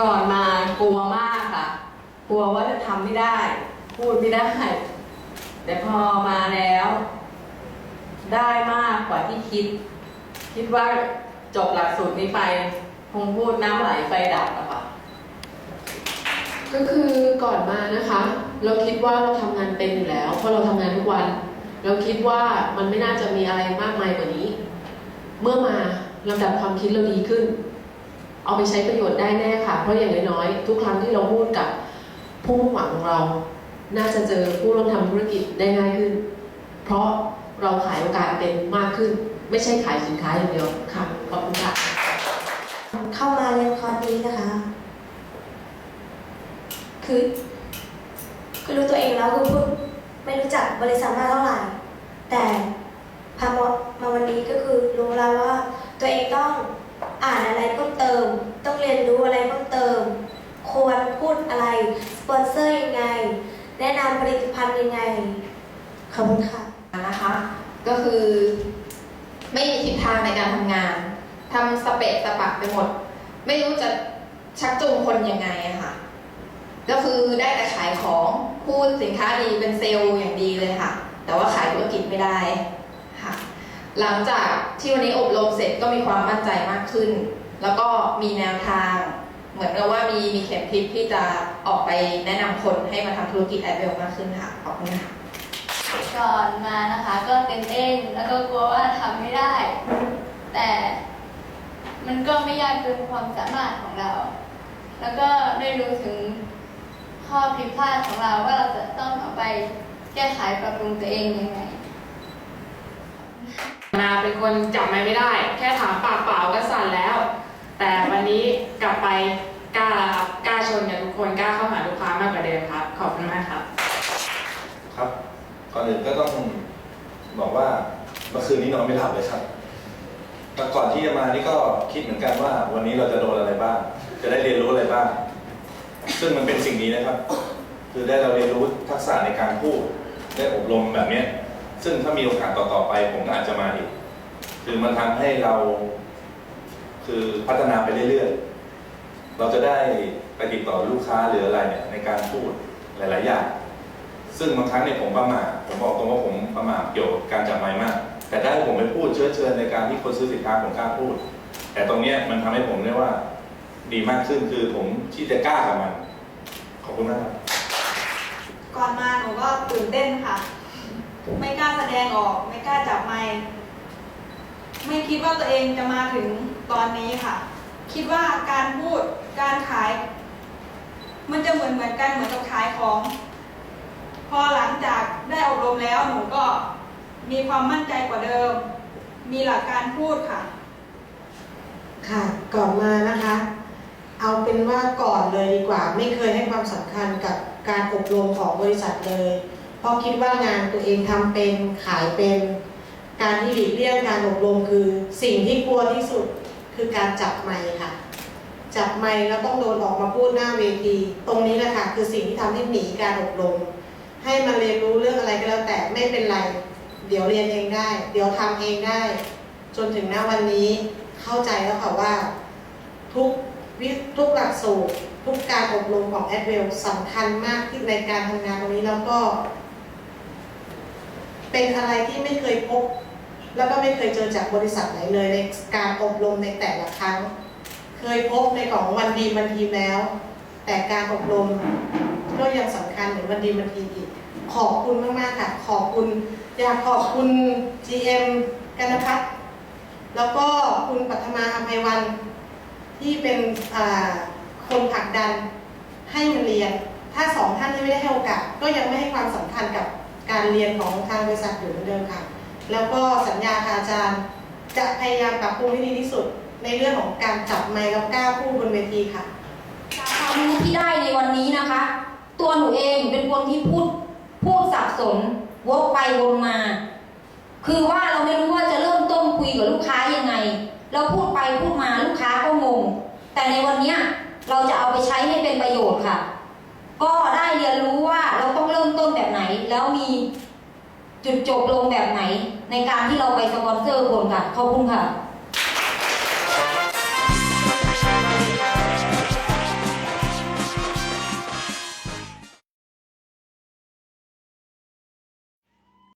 ก่อนมากลัวมากค่ะ กลัวว่าจะทำไม่ได้ พูดไม่ได้ แต่พอมาแล้ว ได้มากกว่าที่คิด คิดว่าจบหลักสูตรนี้ไป คงพูดน้ำไหลไฟดับอะค่ะ ก็คือก่อนมานะคะ เราคิดว่าเราทำงานเป็นอยู่แล้ว เพราะเราทำงานทุกวัน เราคิดว่ามันไม่น่าจะมีอะไรมากมายกว่านี้ เมื่อมาลำดับความคิดเราดีขึ้น เอาไปใช้ประโยชน์ได้แน่ค่ะ เพราะอย่างน้อยๆทุกครั้งที่เราพูดกับผู้มุ่งหวังของเรา น่าจะเจอผู้ร่วมทำธุรกิจได้ง่ายขึ้น เพราะเราขายโอกาสเป็นมากขึ้น ไม่ใช่ขายสินค้าอย่างเดียวค่ะขอบคุณค่ะเข้ามาเรียนคอร์สนี้นะคะ คือคือรู้ตัวเองแล้วคือพูดไม่รู้จักบริษัทมากเท่าไหร่ แต่พามามาวันนี้ก็คือรู้แล้วว่า ตัวเองต้องอ่านอะไรเพิ่มเติม ต้องเรียนรู้อะไรเพิ่มเติม ควรพูดอะไร สปอนเซอร์ยัง ไง แนะนำผลิตภัณฑ์ยังไง ขอบคุณค่ะ นะคะก็คือ ไม่มีทิศทางในการทำงานทำสเปะสปะไปหมด ไม่รู้จะชักจูงคนยังไงอะค่ะ ก็คือได้แต่ขายของพูดสินค้าดีเป็นเซลล์อย่างดีเลยค่ะ แต่ว่าขายธุรกิจไม่ได้ค่ะ หลังจากที่วันนี้อบรมเสร็จก็มีความมั่นใจมากขึ้น แล้วก็มีแนวทาง เหมือนกับว่ามีมีเข็มทิศที่จะออกไปแนะนำคนให้มาทำธุรกิจแอดเวลมากขึ้นค่ะขอบคุณค่ะ ก่อนมานะคะก็ตื่นเต้นแล้วก็กลัวว่าทำไม่ได้ แต่มันก็ไม่ยากเกินความสามารถของเรา แล้วก็ได้รู้ถึงข้อผิดพลาดของเราว่าเราจะต้องเอาไปแก้ไขปรับปรุงตัวเองยังไง นาเป็นคนจับไม้ไม่ได้ แค่ถามปากเปล่าก็สั่นแล้ว แต่วันนี้กลับไปกล้าแล้วครับกล้าชนกับทุกคนกล้าเข้าหาลูกค้ามากกว่าเดิมครับ ขอบคุณมากครับ ครับ ก่อนอื่นก็ต้องบอกว่าเมื่อคืนนี้นอนไม่หลับเลยครับแต่ก่อนที่จะมานี่ก็คิดเหมือนกันว่า วันนี้เราจะโดนอะไรบ้าง จะได้เรียนรู้อะไรบ้าง ซึ่งมันเป็นสิ่งนี้นะครับ คือได้เราเรียนรู้ทักษะในการพูด ได้อบรมแบบเนี้ยซึ่งถ้ามีโอกาสต่อๆไป ผมก็อาจจะมาอีก คือมันทำให้เรา คือพัฒนาไปเรื่อยๆ เราจะได้ไปติดต่อลูกค้าหรืออะไรเนี่ยในการพูดหลายๆ อย่าง ซึ่งบางครั้งเนี่ยผมประมาทผมบอกตรงว่าผมประมาทเกี่ยวกับการจับไมค์มาก แต่ได้ผมไปพูดเชื้อเชิญในการที่คนซื้อสินค้าผมกล้าพูด แต่ตรงเนี้ยมันทำให้ผมเรียกว่าดีมากขึ้นคือผมที่จะกล้ากับมัน ขอบคุณมากครับก่อนมาหนูก็ตื่นเต้นค่ะ ไม่กล้าแสดงออก ไม่กล้าจับไมค์ไม่คิดว่าตัวเองจะมาถึง ตอนนี้ค่ะ คิดว่าการพูดการขาย มันจะเหมือนเหมือนกันเหมือนกับขายของ พอหลังจากได้อบรมแล้วหนูก็มีความมั่นใจกว่าเดิม มีหลักการพูดค่ะ ค่ะก่อนมานะคะ เอาเป็นว่าก่อนเลยดีกว่า ไม่เคยให้ความสำคัญกับการอบรมของบริษัทเลย เพราะคิดว่างานตัวเองทำเป็นขายเป็น การที่หลีกเลี่ยงการอบรมคือสิ่งที่กลัวที่สุด คือการจับไมค์ค่ะ จับไมค์แล้วต้องโดนออกมาพูดหน้าเวที ตรงนี้แหละค่ะคือสิ่งที่ทำให้หนีการอบรม ให้มาเรียนรู้เรื่องอะไรก็แล้วแต่ไม่เป็นไร เดี๋ยวเรียนเองได้ เดี๋ยวทำเองได้ จนถึงณวันนี้เข้าใจแล้วค่ะว่า ทุกวิทุกหลักสูตรทุกการอบรมของแอดเวลสำคัญมากที่ในการทำงานตรงนี้แล้วก็ เป็นอะไรที่ไม่เคยพบ แล้วก็ไม่เคยเจอจากบริษัทไหนเลยในการอบรมในแต่ละครั้ง เคยพบในของวันดีวันทีแล้ว แต่การอบรมก็ยังสำคัญเหมือนวันดีวันทีอีกขอบคุณมากๆค่ะ ขอบคุณอยากขอบคุณ GM กันพัฒแล้วก็คุณปัทมาอภัยวันที่เป็นคนผลักดันให้มาเรียน ถ้าสองท่านที่ไม่ได้ให้โอกาส ก็ยังไม่ให้ความสำคัญกับการเรียนของทางบริษัทอยู่เหมือนเดิมค่ะ แล้วก็สัญญาค่ะอาจารย์ จะพยายามปรับปรุงให้ดีที่สุด ในเรื่องของการจับไมค์แล้วกล้าพูดบนเวทีค่ะความรู้ที่ได้ในวันนี้นะคะ ตัวหนูเองเป็นคนที่พูดพูดสับสนวกไปวนมา คือว่าเราไม่รู้ว่าจะเริ่มต้นคุยกับลูกค้ายังไง เราพูดไปพูดมาลูกค้าก็งง แต่ในวันนี้เราจะเอาไปใช้ให้เป็นประโยชน์ค่ะ ก็ได้เรียนรู้ว่าเราต้องเริ่มต้นแบบไหน แล้วมี จุดจบลงแบบไหน ในการที่เราไปสปอนเซอร์คนค่ะขอบคุณค่ะ